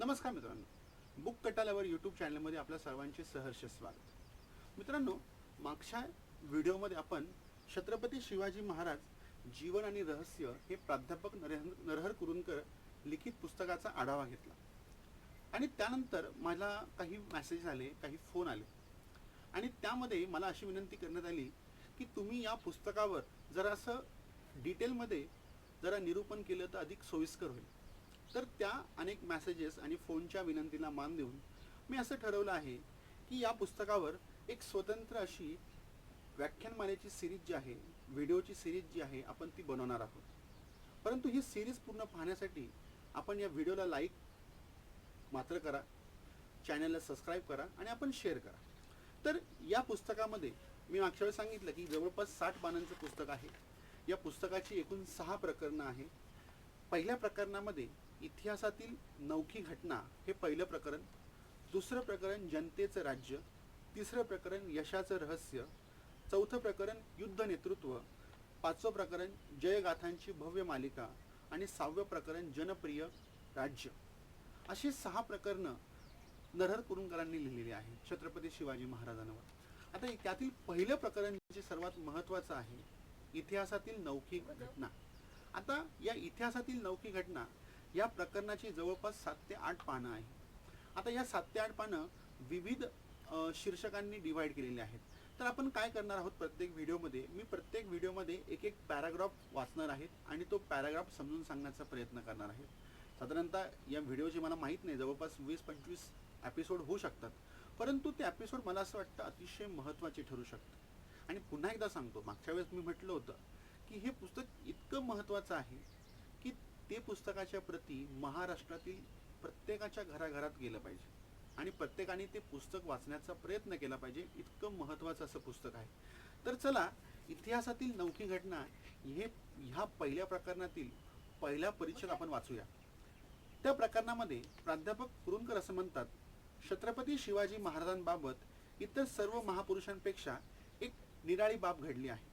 नमस्कार मित्रांनो. Book कटाल्यावर YouTube चॅनलमध्ये आपल्या सर्वांचे सहर्ष स्वागत. मित्रांनो मागच्या व्हिडिओमध्ये आपण छत्रपती शिवाजी महाराज जीवन आणि रहस्य हे प्राध्यापक नरह नरहर कुरुंकर लिखित पुस्तकाचा आढावा घेतला. आणि त्यानंतर मला काही मेसेज आले काही फोन आले. आणि त्यामध्ये मला अशी विनंती करण्यात आली की तुम्ही या पुस्तकावर जरासं डिटेलमध्ये जरा निरूपण केलं तर अधिक सोयीस्कर होईल. तर त्या अनेक मॅसेजेस आणि फोनच्या विनंतीला मान देऊन मी असं ठरवलं आहे की या पुस्तकावर एक स्वतंत्र अशी व्याख्यानमालेची सिरीज जी आहे व्हिडिओची सिरीज जी आहे आपण ती बनवणार आहोत. परंतु ही सिरीज पूर्ण पाहण्यासाठी आपण या व्हिडिओला लाईक मात्र करा चॅनलला सबस्क्राईब करा आणि आपण शेअर करा. तर या पुस्तकामध्ये मी मागच्या वेळेस सांगितलं की जवळपास साठ पानांचं पुस्तक आहे. या पुस्तकाची एकूण सहा प्रकरणं आहे पहिल्या प्रकरणामध्ये इतिहासातील नौखी घटना हे पहिलं प्रकरण दुसरं प्रकरण जनतेचं राज्य तिसरं प्रकरण यशाचं रहस्य चौथं प्रकरण युद्ध नेतृत्व पाचवं प्रकरण जयगाथांची भव्य मालिका आणि सहावं प्रकरण जनप्रिय राज्य. अशी सहा प्रकरणं नरहर कुरुंकरांनी लिहिलेली आहे छत्रपती शिवाजी महाराजांवर. आता त्यातील पहिलं प्रकरण जे सर्वात महत्त्वाचं आहे इतिहासातील नौखी घटना. आता या इतिहासातील नौखी घटना या प्रकरणाची जवळपास सात ते आठ पानं आहेत. आता या सात ते आठ पानं विविध शीर्षकांनी डिवाइड केलेली आहेत. तर आपण काय करणार आहोत प्रत्येक व्हिडिओमध्ये? मी प्रत्येक व्हिडिओमध्ये एक एक पॅराग्राफ वाचणार आहे आणि तो पॅराग्राफ समजून सांगण्याचा प्रयत्न करणार आहे. साधारणतः या व्हिडिओची मला माहीत नाही जवळपास वीस पंचवीस एपिसोड होऊ शकतात. परंतु ते एपिसोड मला असं वाटतं अतिशय महत्त्वाचे ठरू शकतात आणि पुन्हा एकदा सांगतो मागच्या वेळेस मी म्हटलं होतं की हे पुस्तक इतकं महत्त्वाचं आहे ते पुस्तकाच्या प्रती महाराष्ट्रातील प्रत्येकाच्या घराघरात गेलं पाहिजे. आणि प्रत्येकाने ते पुस्तक वाचण्याचा प्रयत्न केला पाहिजे. इतकं महत्त्वाचं असं पुस्तक आहे. तर चला इतिहासातील नौकी घटना हे ह्या पहिल्या प्रकरणातील पहिला परिच्छेद आपण वाचूया. त्या प्रकरणामध्ये प्राध्यापक कुरुंकर असं म्हणतात छत्रपती शिवाजी महाराजांबाबत इतर सर्व महापुरुषांपेक्षा एक निराळी बाब घडली आहे.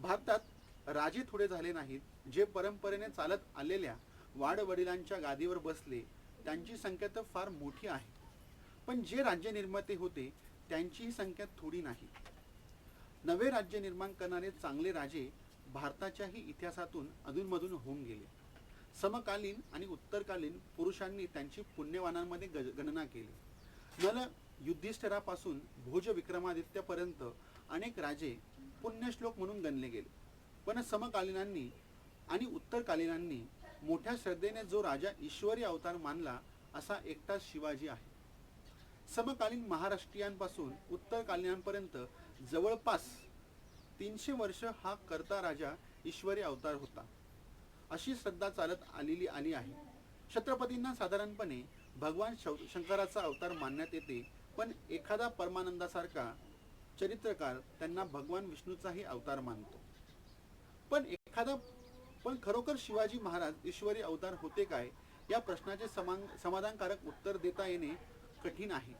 भारतात राजे थोडे झाले नाहीत. जे परंपरेने चालत आलेल्या वाडवडिलांच्या गादीवर बसले त्यांची संख्या तर फार मोठी आहे. पण जे राज्य निर्माते होते त्यांचीही संख्या थोडी नाही. नवे राज्य निर्माण करणारे चांगले राजे भारताच्याही इतिहासातून अधूनमधून होऊन गेले. समकालीन आणि उत्तरकालीन पुरुषांनी त्यांची पुण्यवानांमध्ये गज- गणना केली. नल युधिष्ठिरापासून भोजविक्रमादित्यपर्यंत अनेक राजे पुण्यश्लोक म्हणून गणले गेले. पण समकालीनांनी आणि उत्तरकालीनांनी मोठ्या श्रद्धेने जो राजा ईश्वरी अवतार मानला असा एकटाच शिवाजी आहे. समकालीन महाराष्ट्रीयांपासून उत्तरकालीनांपर्यंत जवळपास तीनशे वर्ष हा कर्ता राजा ईश्वरी अवतार होता. अशी श्रद्धा चालत आलेली आली आहे. छत्रपतींना साधारणपणे भगवान शंकराचा अवतार मानण्यात येते पण एखादा परमानंदासारखा चरित्रकार त्यांना भगवान विष्णूचाही अवतार मानतो. पण एखादा पण खरोखर शिवाजी महाराज ईश्वरी अवतार होते काय? या प्रश्नाचे समान समाधानकारक उत्तर देता येणे कठीण आहे.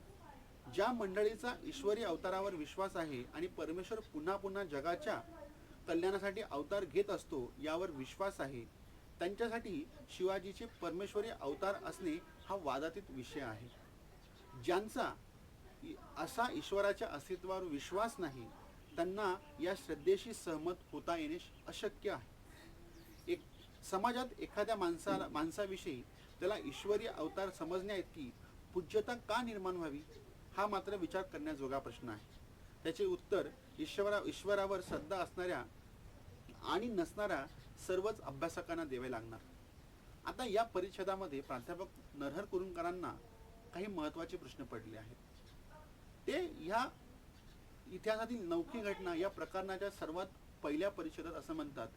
ज्या मंडळीचा ईश्वरी अवतारावर विश्वास आहे आणि परमेश्वर पुन्हा पुन्हा जगाच्या कल्याणासाठी अवतार घेत असतो यावर विश्वास आहे. त्यांच्यासाठी शिवाजीचे परमेश्वरी अवतार असणे हा वादातीत विषय आहे. ज्यांचा असा ईश्वराच्या अस्तित्वावर विश्वास नाही त्यांना या श्रद्धेशी सहमत होता येणे अशक्य आहे. एक समाजात एखाद्या माणसाला माणसाविषयी त्याला ईश्वरी अवतार समजण्या इतकी पूज्यता का निर्माण व्हावी? हा मात्र विचार करण्याजोगा प्रश्न आहे. त्याचे उत्तर ईश्वरा ईश्वरावर श्रद्धा असणाऱ्या आणि नसणाऱ्या सर्वच अभ्यासकांना द्यावे लागणार. आता या परिच्छेदामध्ये प्राध्यापक नरहर कुरुंकरांना काही महत्त्वाचे प्रश्न पडले आहेत. ते ह्या इतिहासातील नौकी घटना या प्रकरणाच्या सर्वात पहिल्या परिषदेत असं म्हणतात.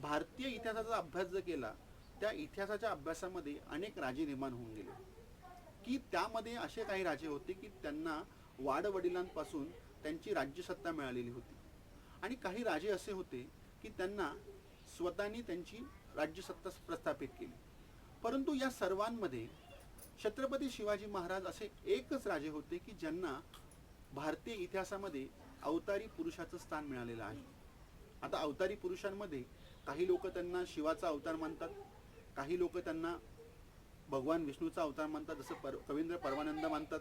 भारतीय इतिहासाचा अभ्यास जर केला त्या इतिहासाच्या अभ्यासामध्ये अनेक राजे निर्माण होऊन गेले. की त्यामध्ये असे काही राजे होते की त्यांना वाडवडिलांपासून त्यांची राज्यसत्ता मिळालेली होती. आणि काही राजे असे होते की त्यांना स्वतःनी त्यांची राज्यसत्ता प्रस्थापित केली. परंतु या सर्वांमध्ये छत्रपती शिवाजी महाराज असे एकच राजे होते की ज्यांना भारतीय इतिहासामध्ये अवतारी पुरुषाचं स्थान मिळालेलं आहे. आता अवतारी पुरुषांमध्ये काही लोक त्यांना शिवाचा अवतार मानतात काही लोक त्यांना भगवान विष्णूचा अवतार मानतात जसं पर कवींद्र परमानंद मानतात.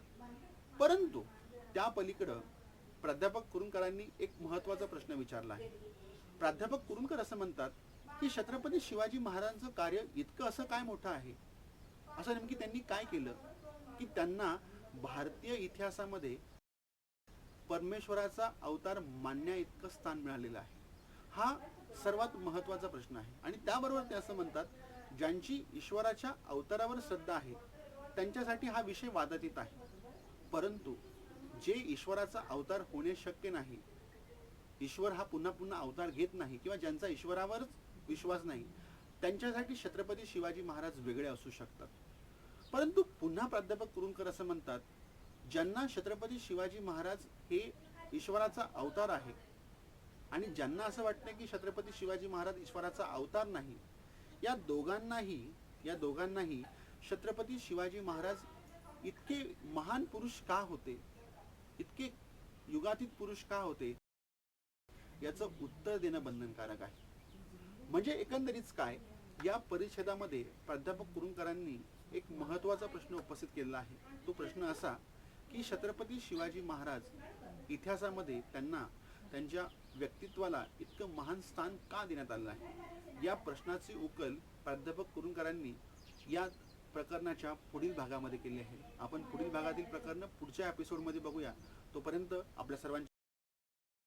परंतु त्या पलीकडं प्राध्यापक कुरुंकरांनी एक महत्त्वाचा प्रश्न विचारला आहे. प्राध्यापक कुरुंकर असं म्हणतात की छत्रपती शिवाजी महाराजांचं कार्य इतकं असं काय मोठं आहे? असं नेमकी त्यांनी काय केलं? की त्यांना भारतीय इतिहासामध्ये परमेश्वराचा अवतार मानण्या इतकं स्थान मिळालेलं आहे. हा सर्वात महत्त्वाचा प्रश्न आहे. आणि त्याबरोबर ते असं म्हणतात ज्यांची ईश्वराच्या अवतारावर श्रद्धा आहे त्यांच्यासाठी हा विषय वादातीत आहे. परंतु जे ईश्वराचा अवतार होणे शक्य नाही ईश्वर हा पुन्हा पुन्हा अवतार घेत नाही किंवा ज्यांचा ईश्वरावरच विश्वास नाही त्यांच्यासाठी छत्रपती शिवाजी महाराज वेगळे असू शकतात. परंतु पुन्हा प्राध्यापक कुरुंकर असं म्हणतात ज्यांना छत्रपती शिवाजी महाराज हे ईश्वराचा अवतार आहे. आणि ज्यांना असं वाटतं की छत्रपती शिवाजी महाराज ईश्वराचा अवतार नाही या दोघांनाही या दोघांनाही छत्रपती शिवाजी महाराज इतके महान पुरुष का होते? इतके युगातीत पुरुष का होते? याचं उत्तर देणं बंधनकारक आहे. म्हणजे एकंदरीत काय? या परिच्छेदामध्ये प्राध्यापक कुरुंकरांनी एक महत्त्वाचा प्रश्न उपस्थित केलेला आहे. तो प्रश्न असा की छत्रपती शिवाजी महाराज इतिहासामध्ये त्यांना त्यांच्या व्यक्तित्वाला इतकं महान स्थान का देण्यात आलं आहे या प्रश्नाची उकल प्राध्यापक कुरुंकरांनी या प्रकरणाच्या पुढील भागामध्ये केली आहे. आपण पुढील भागातील प्रकरणं पुढच्या एपिसोडमध्ये बघूया. तोपर्यंत आपल्या सर्वांची